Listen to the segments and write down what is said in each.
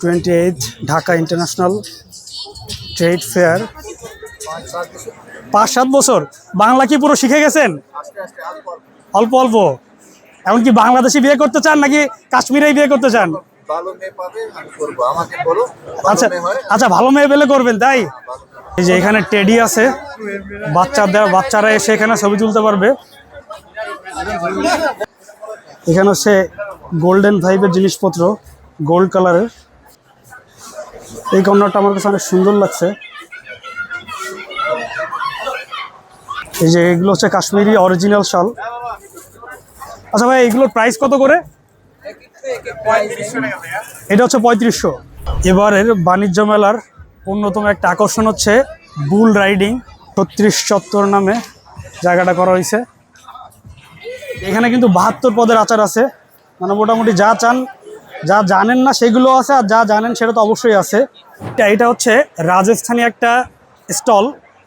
Twenty eight Dhaka international trade fair. পাঁচ সাত বছর। বাংলা কি পুরো শিখে গেছেন? অল্প অল্প। এমনকি বাংলাদেশি বিয়ে করতে চান নাকি কাশ্মীরেই বিয়ে করতে চান? আচ্ছা আচ্ছা ভালো মেয়ে পেলে করবেন তাই? এই যে এখানে টেডি আছে। বাচ্চাদের বাচ্চারা এসে এখানে ছবি তুলতে পারবে। এখানে হচ্ছে গোল্ডেন ভাইবের জিনিসপত্র। গোল্ড কালারের। এই কর্নারটা আমার কাছে অনেক সুন্দর লাগছে। এই যে এগুলো হচ্ছে কাশ্মীরি অরিজিনাল শাল। আচ্ছা ভাই, এগুলোর প্রাইস কত করে? এটা হচ্ছে পঁয়ত্রিশশো। এবারের বাণিজ্য মেলার অন্যতম একটা আকর্ষণ হচ্ছে বুল রাইডিং। ছত্রিশ চত্বর নামে জায়গাটা করা হয়েছে। এখানে কিন্তু বাহাত্তর পদের আচার আছে। মানে মোটামুটি যা চান যা জানেন না সেগুলো আছে আর যা জানেন সেটা তো অবশ্যই আছে। এটা হচ্ছে রাজস্থানি একটা স্টল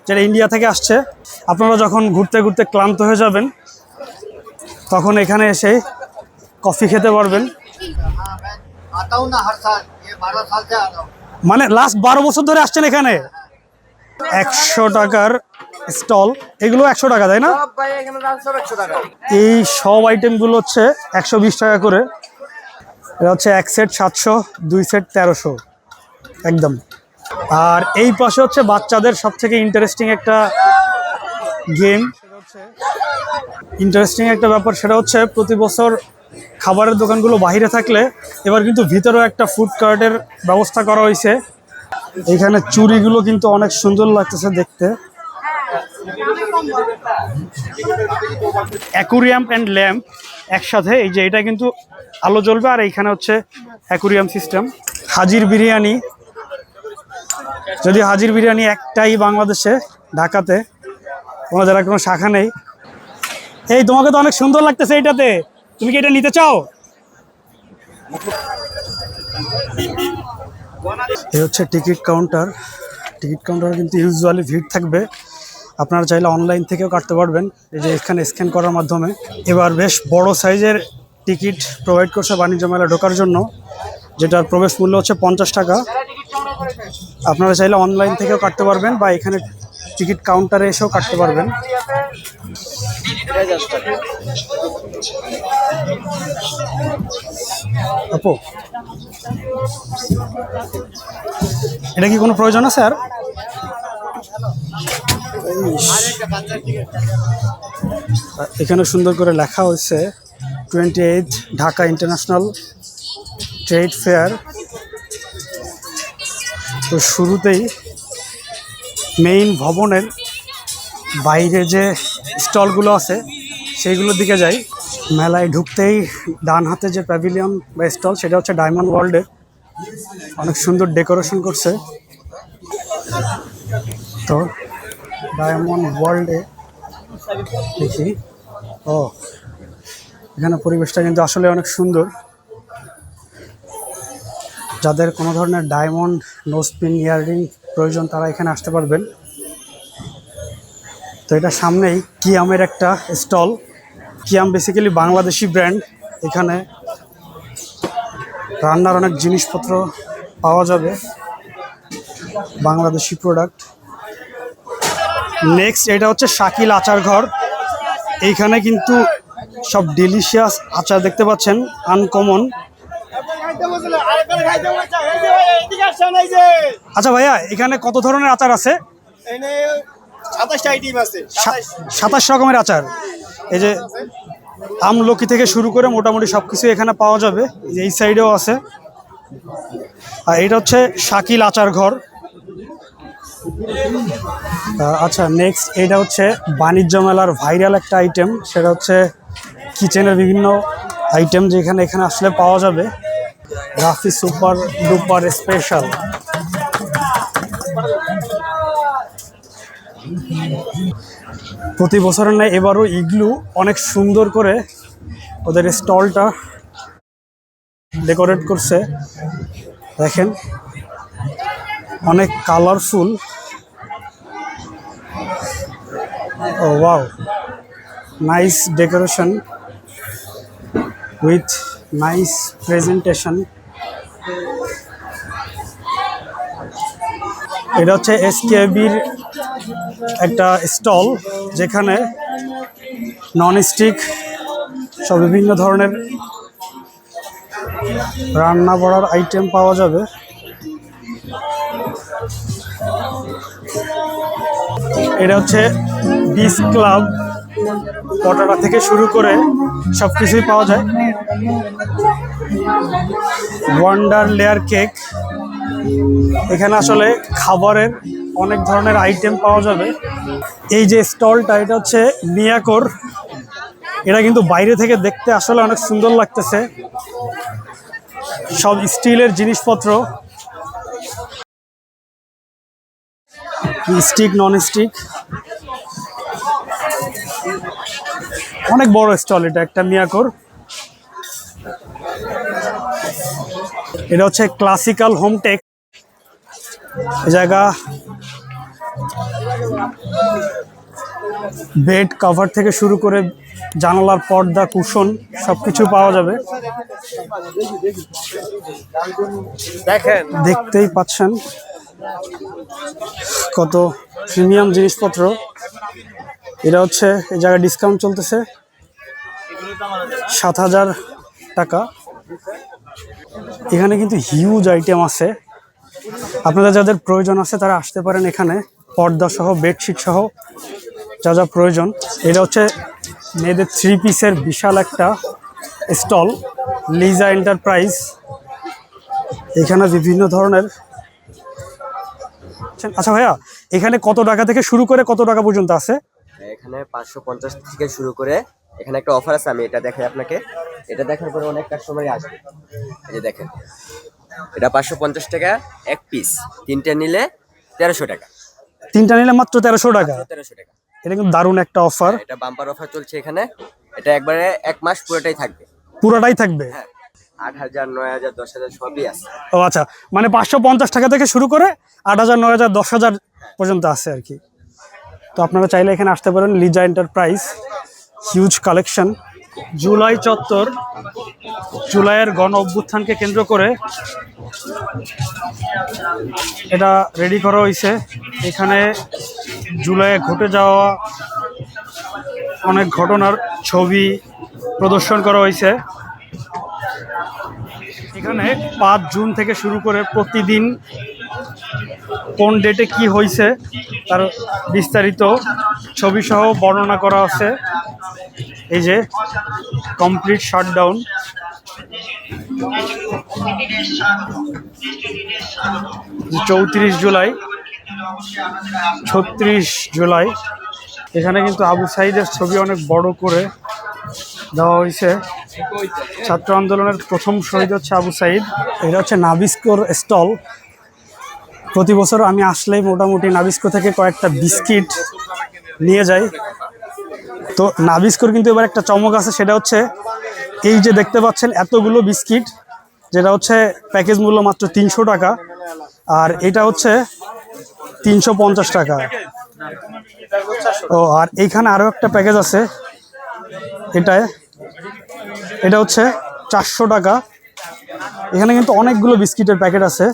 যেটা ইন্ডিয়া থেকে আসছে। আপনারা যখন ঘুরতে ঘুরতে ক্লান্ত হয়ে যাবেন তখন এখানে এসে কফি খেতে পারবেন। মানে লাস্ট বারো বছর ধরে আসছেন এখানে। একশো টাকার স্টল। এগুলো একশো টাকা তাই না? এই সব আইটেমগুলো হচ্ছে একশো বিশ টাকা করে। এটা হচ্ছে এক সেট সাতশো, দুই সেট তেরোশো। একদম। আর এই পাশে হচ্ছে বাচ্চাদের সব থেকে ইন্টারেস্টিং একটা গেম ইন্টারেস্টিং একটা ব্যাপার, সেটা হচ্ছে প্রতি বছর খাবারের দোকানগুলো বাইরে থাকলে এবার কিন্তু ভিতরেও একটা ফুড কার্টের ব্যবস্থা করা হয়েছে। এখানে চুড়িগুলো কিন্তু অনেক সুন্দর লাগতেছে দেখতে। অ্যাকুরিয়াম অ্যান্ড ল্যাম্প একসাথে, এই যে এটা কিন্তু আলো জ্বলবে আর এইখানে হচ্ছে অ্যাকুরিয়াম সিস্টেম। হাজির বিরিয়ানি যদি হাজির বিরিয়ানি একটাই বাংলাদেশে, ঢাকাতে কোনো জায়গায় কোনো শাখা নেই। এই, তোমাকে তো অনেক সুন্দর লাগতেছে এইটাতে। তুমি কি এটা নিতে চাও? এই হচ্ছে টিকিট কাউন্টার। টিকিট কাউন্টারে কিন্তু ইউজুয়ালি ভিড় থাকবে। আপনারা চাইলে অনলাইন থেকেও কাটতে পারবেন। এই যে এখানে স্ক্যান করার মাধ্যমে। এবার বেশ বড় সাইজের টিকিট প্রোভাইড করছে বাণিজ্য মেলা ঢোকার জন্য, যেটার প্রবেশ মূল্য হচ্ছে পঞ্চাশ টাকা। আপনারা চাইলে অনলাইন থেকেও কাটতে পারবেন বা এখানে টিকিট কাউন্টারে এসেও কাটতে পারবেন। আপু, এটা কি কোনো প্রয়োজন আছে আর? এখানে সুন্দর করে লেখা হয়েছে twenty eight Dhaka international trade fair তো শুরুতেই মেইন ভবনের বাইরে যে স্টলগুলো আছে, সেইগুলোর দিকে যাই। মেলায় ঢুকতেই ডান হাতে যে প্যাভিলিয়ন বা স্টল, সেটা হচ্ছে ডায়মন্ড ওয়ার্ল্ডের অনেক সুন্দর ডেকোরেশন করছে। তো ডায়মন্ড ওয়ার্ল্ডে দেখি। ও, এখানে পরিবেশটা কিন্তু আসলে অনেক সুন্দর। যাদের কোনো ধরনের ডায়মন্ড নোসপিন ইয়াররিং প্রয়োজন, তারা এখানে আসতে পারবেন। তো এটা সামনেই কিয়ামের একটা স্টল। কিয়াম বেসিক্যালি বাংলাদেশি ব্র্যান্ড। এখানে রান্নার অনেক জিনিসপত্র পাওয়া যাবে। বাংলাদেশি প্রোডাক্ট নেক্সট এটা হচ্ছে শাকিল আচার ঘর। এইখানে কিন্তু সব ডেলিশিয়াস আচার দেখতে পাচ্ছেন আনকমন আচ্ছা ভাইয়া, এখানে কত ধরনের আচার আছে? সাতাশ রকমের আচার। এই যে আমলকি থেকে শুরু করে মোটামুটি সব কিছু এখানে পাওয়া যাবে, এই সাইডেও আছে। আর এটা হচ্ছে শাকিল আচার ঘর। আচ্ছা নেক্সট এটা হচ্ছে বাণিজ্য মেলার ভাইরাল একটা আইটেম সেটা হচ্ছে কিচেনের বিভিন্ন আইটেম যেখানে এখানে আসলে পাওয়া যাবে। রাফি সুপার ডুপার স্পেশাল প্রতি বছরের ন্যায় এবারও ইগলু অনেক সুন্দর করে ওদের স্টলটা ডেকোরেট করছে। দেখেন অনেক colourful O wow nice decoration with nice presentation এটা হচ্ছে এসকেবির একটা স্টল যেখানে নন স্টিক সব বিভিন্ন ধরনের রান্না করার আইটেম পাওয়া যাবে। এটা হচ্ছে বিস ক্লাব পটাটা থেকে শুরু করে সব কিছুই পাওয়া যায়। ওয়ান্ডার লেয়ার কেক এখানে আসলে খাবারের অনেক ধরনের আইটেম পাওয়া যাবে। এই যে স্টলটা, এটা হচ্ছে মিয়াকোর। এটা কিন্তু বাইরে থেকে দেখতে আসলে অনেক সুন্দর লাগতেছে। সব স্টিলের জিনিসপত্র। স্টিক নন স্টিক অনেক বড় স্টল এটা, একটা মিয়াকোর। এটা হচ্ছে ক্লাসিক্যাল হোমটেক জায়গা। বেড কভার থেকে শুরু করে জানালার পর্দা কুশন সবকিছু পাওয়া যাবে। দেখেন দেখতেই পাচ্ছেন। কত প্রিমিয়াম জিনিসপত্র। এটা হচ্ছে, এই জায়গায় ডিসকাউন্ট চলতেছে সাত হাজার টাকা। এখানে কিন্তু হিউজ আইটেম আছে। আপনাদের যাদের প্রয়োজন আছে, তারা আসতে পারেন এখানে। পর্দা সহ বেডশিট সহ, যা যা প্রয়োজন। এটা হচ্ছে মেয়েদের থ্রি পিসের বিশাল একটা স্টল লিজা এন্টারপ্রাইজ এখানে বিভিন্ন ধরনের আচ্ছা আচ্ছা ভাইয়া এখানে কত টাকা থেকে শুরু করে কত টাকা পর্যন্ত আছে? এখানে পাঁচশো পঞ্চাশ থেকে শুরু করে এখানে একটা অফার আছে আমি এটা দেখাই আপনাকে। এটা দেখার পরে অনেক কাস্টমারই আসবে। এই যে দেখেন এটা পাঁচশো পঞ্চাশ টাকা এক পিস তিনটে নিলে তেরোশো টাকা। তিনটা নিলে মাত্র তেরোশো টাকা? তেরোশো টাকা। এটা কিন্তু দারুণ একটা অফার এটা বাম্পার অফার চলছে এখানে। এটা একবারে এক মাস পুরোটাই থাকবে। পুরোটাই থাকবে? হ্যাঁ। আট হাজার, নয় হাজার ও আচ্ছা মানে পাঁচশো পঞ্চাশ টাকা থেকে শুরু করে আট হাজার, নয় হাজার, দশ হাজার পর্যন্ত আছে আর কি। তো আপনারা চাইলে এখানে আসতে পারেন Liza enterprise huge collection July চত্বর, জুলাইয়ের গণ অভ্যুত্থানকে কেন্দ্র করে এটা রেডি করা হয়েছে। এখানে জুলাইয়ে ঘটে যাওয়া অনেক ঘটনার ছবি প্রদর্শন করা হয়েছে। এখানে পাঁচ জুন থেকে শুরু করে প্রতিদিন কোন ডেটে কি হয়েছে তার বিস্তারিত ছবি সহ বর্ণনা করা আছে। এই যে কমপ্লিট শাটডাউন চৌত্রিশ জুলাই, ছত্রিশ জুলাই। এখানে কিন্তু আবু সাইদের ছবি অনেক বড় করে দেওয়া হয়েছে। ছাত্র আন্দোলনের প্রথম শহীদ হচ্ছে আবু সাইদ। এটা হচ্ছে নাবিস্কোর স্টল। প্রতি বছর আমি আসলেই মোটামুটি নাবিস্কো থেকে কয়েকটা বিস্কিট নিয়ে যাই। তো নাবিস্কোর কিন্তু এবার একটা চমক আছে, সেটা হচ্ছে এই যে দেখতে পাচ্ছেন এতগুলো বিস্কিট, যেটা হচ্ছে প্যাকেজ মূল্য মাত্র তিনশো টাকা, আর এটা হচ্ছে তিনশো পঞ্চাশ টাকা। ও, আর এইখানে আরও একটা প্যাকেজ আছে। এটায়। এটা হচ্ছে চারশো টাকা। এখানে কিন্তু অনেকগুলো বিস্কিটের প্যাকেট আছে।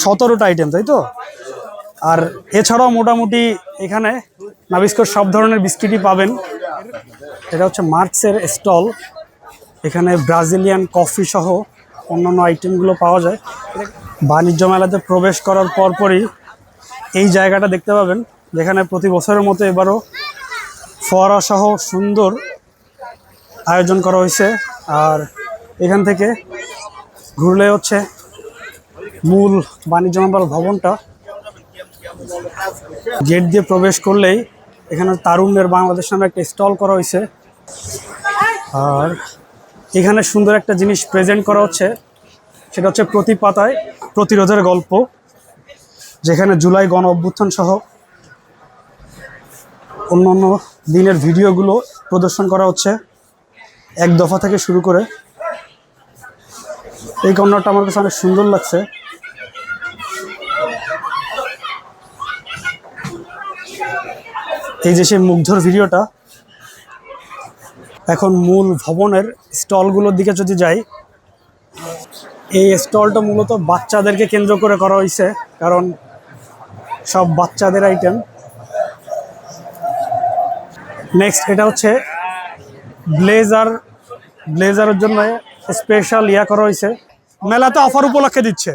সতেরোটা আইটেম তাই তো? আর এছাড়াও মোটামুটি এখানে নাবিস্কোর সব ধরনের বিস্কিটই পাবেন। এটা হচ্ছে মার্কসের স্টল। এখানে ব্রাজিলিয়ান কফি সহ অন্যান্য আইটেমগুলো পাওয়া যায়। বাণিজ্য মেলাতে প্রবেশ করার পরপরই এই জায়গাটা দেখতে পাবেন, যেখানে প্রতি বছরের মতো এবারও ফোয়ারা সহ সুন্দর আয়োজন করা হয়েছে। আর এখান থেকে ঘুরলে হচ্ছে মূল বাণিজ্য ভবনটা। গেট দিয়ে প্রবেশ করলেই এখানে তারুণ্যের বাংলাদেশ নামে একটা স্টল করা হয়েছে। আর এখানে সুন্দর একটা জিনিস প্রেজেন্ট করা হচ্ছে, সেটা হচ্ছে প্রতি পাতায় প্রতিরোধের গল্প। যেখানে জুলাই গণ অভ্যুত্থান সহ অন্য অন্য দিনের ভিডিওগুলো প্রদর্শন করা হচ্ছে এক দফা থেকে শুরু করে। এই কর্নারটা আমার কাছে অনেক সুন্দর লাগছে। এই যে সেই মুগ্ধর ভিডিওটা, এখন মূল ভবনের স্টলগুলোর দিকে যদি যাই, এই স্টলটা মূলত বাচ্চাদেরকে কেন্দ্র করে করা হয়েছে, কারণ সব বাচ্চাদের আইটেম নেক্সট এটা হচ্ছে ব্লেজার ব্লেজারের জন্য স্পেশাল ইয়া করা হয়েছে। মেলাতে অফার উপলক্ষে দিচ্ছে।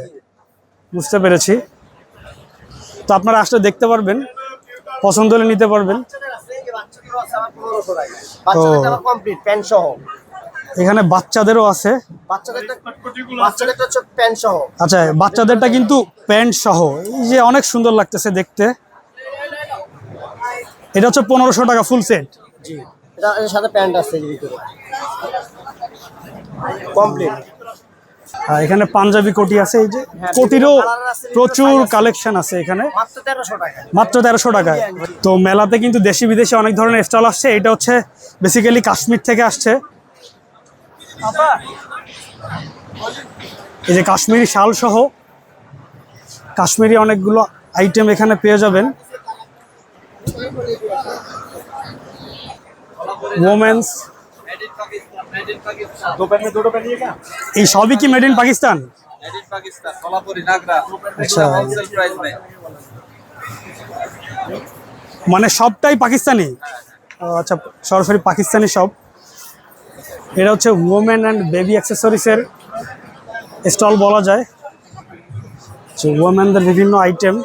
বুঝতে পেরেছি। তো আপনারা আসলে দেখতে পারবেন, পছন্দ হলে নিতে পারবেন। সহ এখানে বাচ্চাদেরও আছে। আচ্ছা বাচ্চাদেরটা কিন্তু প্যান্ট সহ। এই যে অনেক সুন্দর লাগতেছে দেখতে। এটা হচ্ছে পনেরোশো টাকা ফুল সেট সাথে প্যান্ট আছে কমপ্লিট আর এখানে পাঞ্জাবি কোটি আছে এই যে হ্যাঁ, কোটিরও প্রচুর কালেকশন আছে। এখানে। মাত্র তেরোশো টাকায় তো মেলাতে কিন্তু দেশি বিদেশি অনেক ধরনের স্টল আসছে। এটা হচ্ছে বেসিক্যালি কাশ্মীর থেকে আসছে। এই যে কাশ্মীরি শাল সহ কাশ্মীরি অনেকগুলো আইটেম এখানে পেয়ে যাবেন। ওমেন্স এই সবই কি মেড ইন পাকিস্তান. মানে সবটাই পাকিস্তানি? আচ্ছা সরাসরি পাকিস্তানি সব। এটা হচ্ছে ওমেন অ্যান্ড বেবি অ্যাক্সেসরিজের স্টল বলা যায়। ওমেনদের বিভিন্ন আইটেম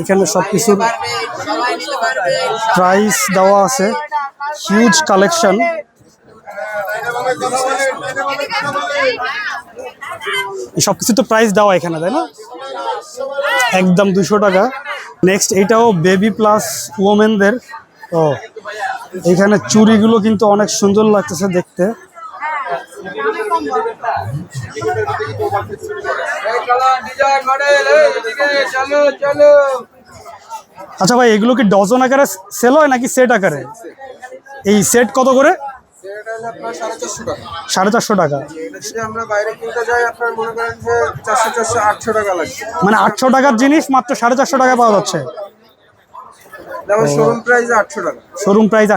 এখানে সব কিছুর প্রাইস দেওয়া আছে। হিউজ কালেকশন সব কিছু তো প্রাইস দেওয়া এখানে, তাই না? একদম দুশো টাকা। নেক্সট এটাও বেবি প্লাস ওমেনদের ও এখানে চুড়িগুলো কিন্তু অনেক সুন্দর লাগতেছে দেখতে। আচ্ছা ভাই, এগুলো কি ডজন আকারে সেল হয় নাকি সেট আকারে এই সেট কত করে সাড়ে চারশো টাকা। মনে আটশো টাকার জিনিস মাত্র সাড়ে চারশো টাকা পাওয়া যাচ্ছে শোরুম প্রাইস আটশো টাকা। শোরুম প্রাইস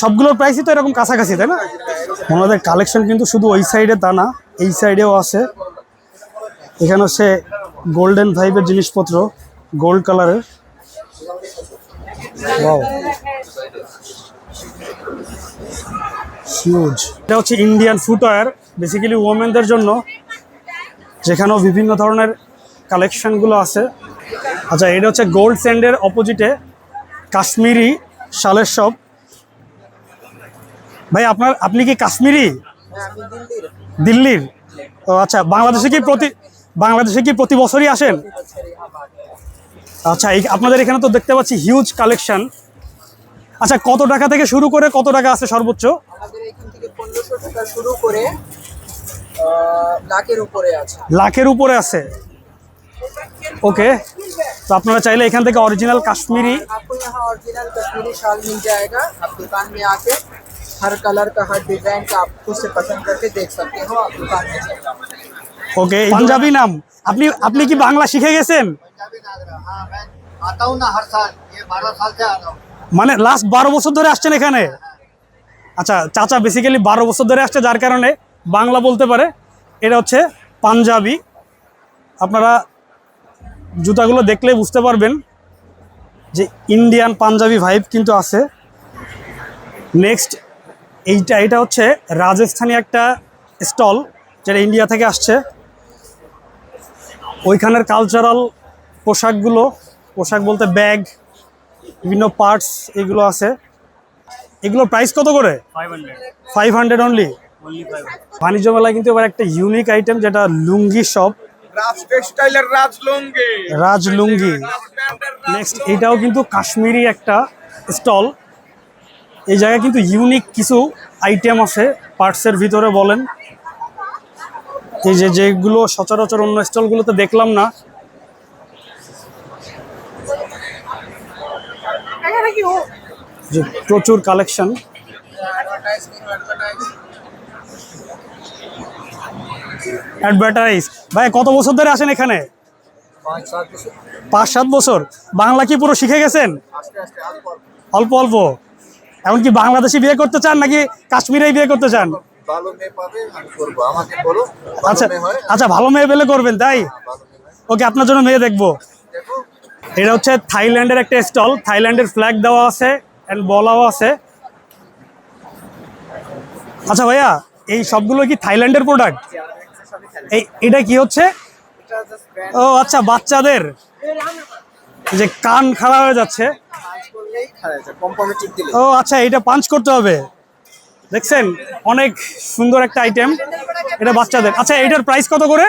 সবগুলোর প্রাইসই তো এরকম কাছাকাছি তাই না? ওনাদের কালেকশন কিন্তু শুধু ওই সাইডে তা না এই সাইডেও আছে। এখানে হচ্ছে গোল্ডেন ভাইবের জিনিসপত্র গোল্ড কালারের ওয়াও হিউজ এটা হচ্ছে ইন্ডিয়ান ফুটওয়্যার বেসিক্যালি ওমেনদের জন্য। যেখানেও বিভিন্ন ধরনের কালেকশনগুলো আছে। আচ্ছা এটা হচ্ছে গোল্ড স্যান্ডের অপোজিটে কাশ্মীরি শালের শপ ভাই আপনার আপনি কি কাশ্মীরি? দিল্লির। ও আচ্ছা বাংলাদেশে কি প্রতি বাংলাদেশে কি প্রতি বছরই আসেন? আচ্ছা এই আপনাদের এখানে তো দেখতে পাচ্ছি হিউজ কালেকশন আচ্ছা কত টাকা থেকে শুরু করে কত টাকা আছে সর্বোচ্চ? আমাদের এখান থেকে পনেরোশো টাকা শুরু করে লাখের উপরে আছে। লাখের উপরে আছে। ওকে তো আপনারা চাইলে এখান থেকে অরিজিনাল কাশ্মীরি आपको यहाँ ओरिजिनल कश्मीरी शाल मिल जाएगा आप दुकान में आके हर कलर का हर डिजाइन का आप खुद से पसंद करके देख सकते हो आप दुकान में ওকে পাঞ্জাবি নাম আপনি আপনি কি বাংলা শিখে গেছেন पंजाबी नागरा हाँ मैं आता हूँ ना हर साल ये बारह साल से आ रहा हूँ মানে লাস্ট বারো বছর ধরে আসছেন এখানে আচ্ছা চাচা বেসিক্যালি বারো বছর ধরে আসছে যার কারণে বাংলা বলতে পারে এটা হচ্ছে পাঞ্জাবি আপনারা জুতাগুলো দেখলে বুঝতে পারবেন যে ইন্ডিয়ান পাঞ্জাবি ভাইব কিন্তু আছে। নেক্সট এইটা এটা হচ্ছে রাজস্থানী একটা স্টল যেটা ইন্ডিয়া থেকে আসছে। ওইখানের কালচারাল পোশাকগুলো পোশাক বলতে ব্যাগ বিভিন্ন পার্টস এগুলো আছে। এগুলো প্রাইস কত করে? ফাইভ হান্ড্রেড অনলি বাণিজ্য মেলায় কিন্তু এবার একটা ইউনিক আইটেম যেটা লুঙ্গি শপ রাজ টেক্সটাইলের রাজ লুঙ্গি রাজ লুঙ্গি নেক্সট এটাও কিন্তু কাশ্মীরি একটা স্টল। এই জায়গায় কিন্তু ইউনিক কিছু আইটেম আছে পার্টসের ভিতরে বলেন। এই যে যেগুলো সচরাচর অন্য স্টলগুলোতে দেখলাম না। প্রচুর কালেকশন অ্যাডভার্টাইজ ভাই কত বছর ধরে আসেন এখানে? পাঁচ সাত বছর। বাংলা কি পুরো শিখে গেছেন? অল্প। অল্প এমনকি বাংলাদেশি বিয়ে করতে চান নাকি কাশ্মীরেই বিয়ে করতে চান? আচ্ছা আচ্ছা ভালো মেয়ে পেলে করবেন তাই? ওকে আপনার জন্য মেয়ে দেখব। এটা হচ্ছে থাইল্যান্ডের একটা স্টল। থাইল্যান্ডের ফ্ল্যাগ দেওয়া আছে অ্যান্ড বলাও আছে। আচ্ছা ভাইয়া এই সবগুলো কি থাইল্যান্ডের প্রোডাক্ট এই এটা কি হচ্ছে? ও আচ্ছা বাচ্চাদের যে কান খারাপ হয়ে যাচ্ছে। ও আচ্ছা এটা পাঞ্চ করতে হবে। দেখছেন অনেক সুন্দর একটা আইটেম এটা বাচ্চাদের। আচ্ছা এটার প্রাইস কত করে?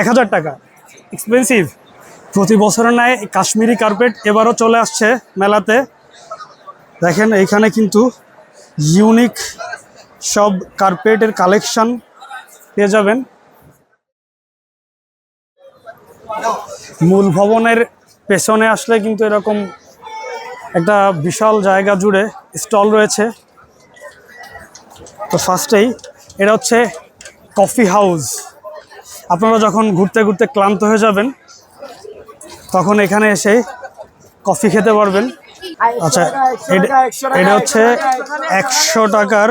এক হাজার টাকা। এক এক্সপেন্সিভ প্রতি বছরের ন্যায় কাশ্মীরি কার্পেট এবারও চলে আসছে মেলাতে। দেখেন এইখানে কিন্তু ইউনিক সব কার্পেটের কালেকশন পেয়ে যাবেন। মূল ভবনের পেছনে আসলে কিন্তু এরকম একটা বিশাল জায়গা জুড়ে স্টল রয়েছে। তো ফার্স্টেই এটা হচ্ছে কফি হাউস। আপনারা যখন ঘুরতে ঘুরতে ক্লান্ত হয়ে যাবেন, তখন এখানে এসে কফি খেতে পারবেন। আচ্ছা এটা হচ্ছে একশো টাকার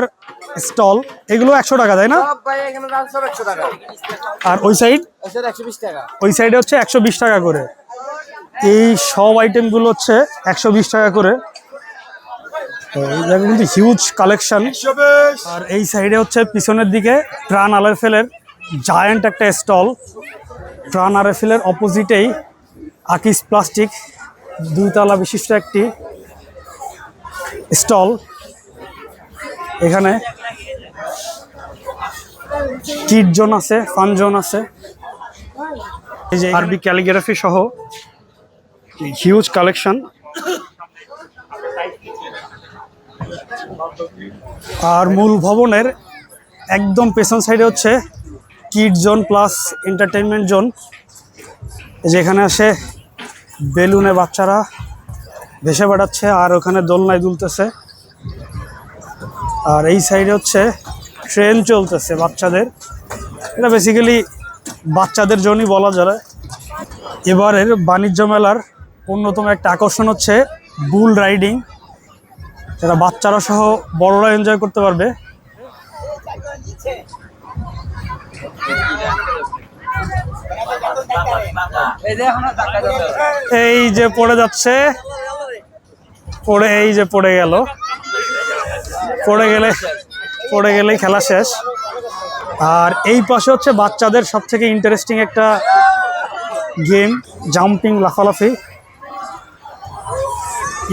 স্টল এগুলো একশো টাকা তাই না? আর ওই সাইড ওই সাইডে হচ্ছে একশো বিশ টাকা করে। এই সব আইটেমগুলো হচ্ছে একশো বিশ টাকা করে। কিন্তু হিউজ কালেকশন আর এই সাইডে হচ্ছে পিছনের দিকে প্রাণ আলারফেলের জায়ান্ট একটা স্টল প্রাণ আলারফেলের অপোজিটেই আকিস প্লাস্টিক দুইতলা বিশিষ্ট একটি স্টল এখানে কিট জোন আছে ফান জোন আছে। এই যে আরবি ক্যালিগ্রাফি সহ হিউজ কালেকশন। আর মূল ভবনের একদম পেছন সাইডে হচ্ছে kid zone plus entertainment zone. যেখানে আসে বেলুনে বাচ্চারা ভেসে বেড়াচ্ছে আর ওখানে দোলনায় দুলতেছে। আর এই সাইডে হচ্ছে ট্রেন চলতেছে বাচ্চাদের। এটা বেসিক্যালি বাচ্চাদের জন্যই বলা যায়। এবারের বাণিজ্য মেলার অন্যতম একটা আকর্ষণ হচ্ছে বুল রাইডিং যেটা বাচ্চারা সহ বড়রা এনজয় করতে পারবে। এই যে পড়ে যাচ্ছে, পড়ে, এই যে পড়ে গেল। পড়ে গেলে পড়ে গেলেই খেলা শেষ। আর এই পাশে হচ্ছে বাচ্চাদের সব থেকে ইন্টারেস্টিং একটা গেম জাম্পিং লাফালাফি।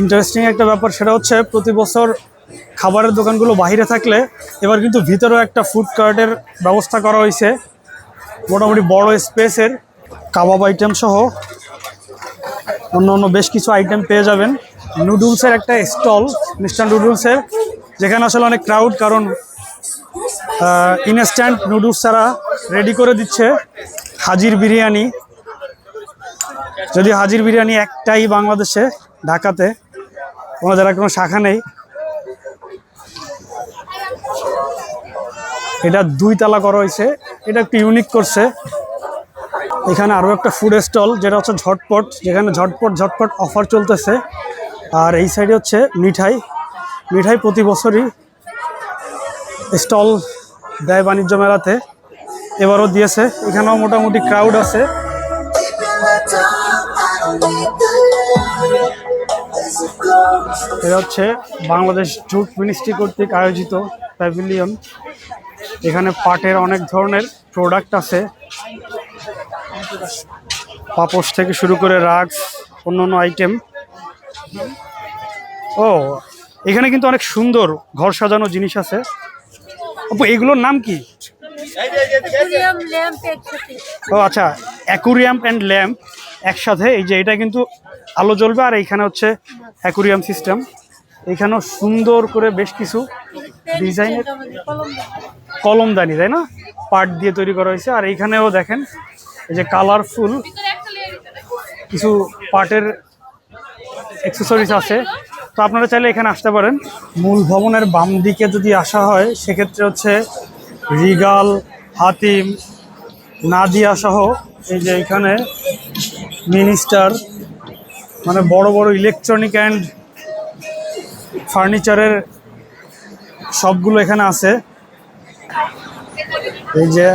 ইন্টারেস্টিং একটা ব্যাপার সেটা হচ্ছে প্রতি বছর খাবারের দোকানগুলো বাইরে থাকলে এবার কিন্তু ভিতরেও একটা ফুড কার্টের ব্যবস্থা করা হয়েছে। মোটামুটি বড় স্পেসের কাবাব আইটেম সহ অন্য অন্য বেশ কিছু আইটেম পেয়ে যাবেন। নুডলসের একটা স্টল মিস্টার নুডলসের যেখানে আসলে অনেক ক্রাউড কারণ ইনস্ট্যান্ট নুডলস তারা রেডি করে দিচ্ছে হাজির বিরিয়ানি। যদি হাজির বিরিয়ানি একটাই বাংলাদেশে, ঢাকাতে, কোনো যারা কোনো শাখা নেই। এটা দুই তালা করা হয়েছে, এটা একটু ইউনিক করছে। এখানে আরও একটা ফুড স্টল যেটা হচ্ছে ঝটপট, যেখানে ঝটপট ঝটপট অফার চলতেছে। আর এই সাইডে হচ্ছে মিঠাই। মিঠাই প্রতি বছরই স্টল দেয় বাণিজ্য মেলাতে। এবারও দিয়েছে। এখানেও মোটামুটি ক্রাউড আছে। এটা হচ্ছে বাংলাদেশ জুট মিনিস্ট্রি কর্তৃক আয়োজিত প্যাভিলিয়ন এখানে পাটের অনেক ধরনের প্রোডাক্ট আছে। পাপোশ থেকে শুরু করে রাগস অন্য অন্য আইটেম ও এখানে কিন্তু অনেক সুন্দর ঘর সাজানো জিনিস আছে। আপু এগুলোর নাম কি? অ্যাকুরিয়াম ল্যাম্প একসাথে ও আচ্ছা অ্যাকুরিয়াম অ্যান্ড ল্যাম্প একসাথে এই যে এটা কিন্তু আলো জ্বলবে আর এইখানে হচ্ছে অ্যাকুরিয়াম সিস্টেম। এখানেও সুন্দর করে বেশ কিছু ডিজাইনের কলমদানি তাই না? পাট দিয়ে তৈরি করা হয়েছে। আর এইখানেও দেখেন এই যে কালারফুল কিছু পাটের অ্যাক্সেসরিজ আছে। তো আপনারা চাইলে এখানে আসতে পারেন। মূল ভবনের বাম দিকে যদি আসা হয়, সেক্ষেত্রে হচ্ছে রিগাল, হাতিম, নাদিয়া সহ এই যে এখানে মিনিস্টার মানে বড় বড় ইলেকট্রনিক অ্যান্ড ফার্নিচারের সবগুলো এখানে আছে। এই যে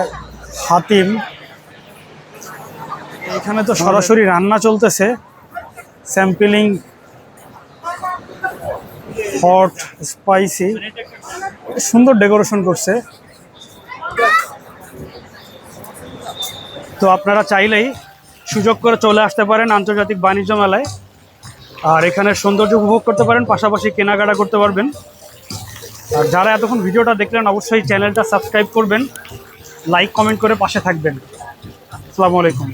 হাতিম, এখানে তো সরাসরি রান্না চলতেছে। স্যাম্পলিং হট, স্পাইসি, সুন্দর ডেকোরেশন করছে। তো আপনারা চাইলেই সুযোগ করে চলে আসতে পারেন আন্তর্জাতিক বাণিজ্য মেলায়। আর এখানে সৌন্দর্য উপভোগ করতে পারেন, পাশাপাশি কেনাকাটা করতে পারবেন। আর যারা এতক্ষণ ভিডিওটা দেখলেন, অবশ্যই চ্যানেলটা সাবস্ক্রাইব করবেন, লাইক, কমেন্ট করে পাশে থাকবেন। আসসালামু আলাইকুম।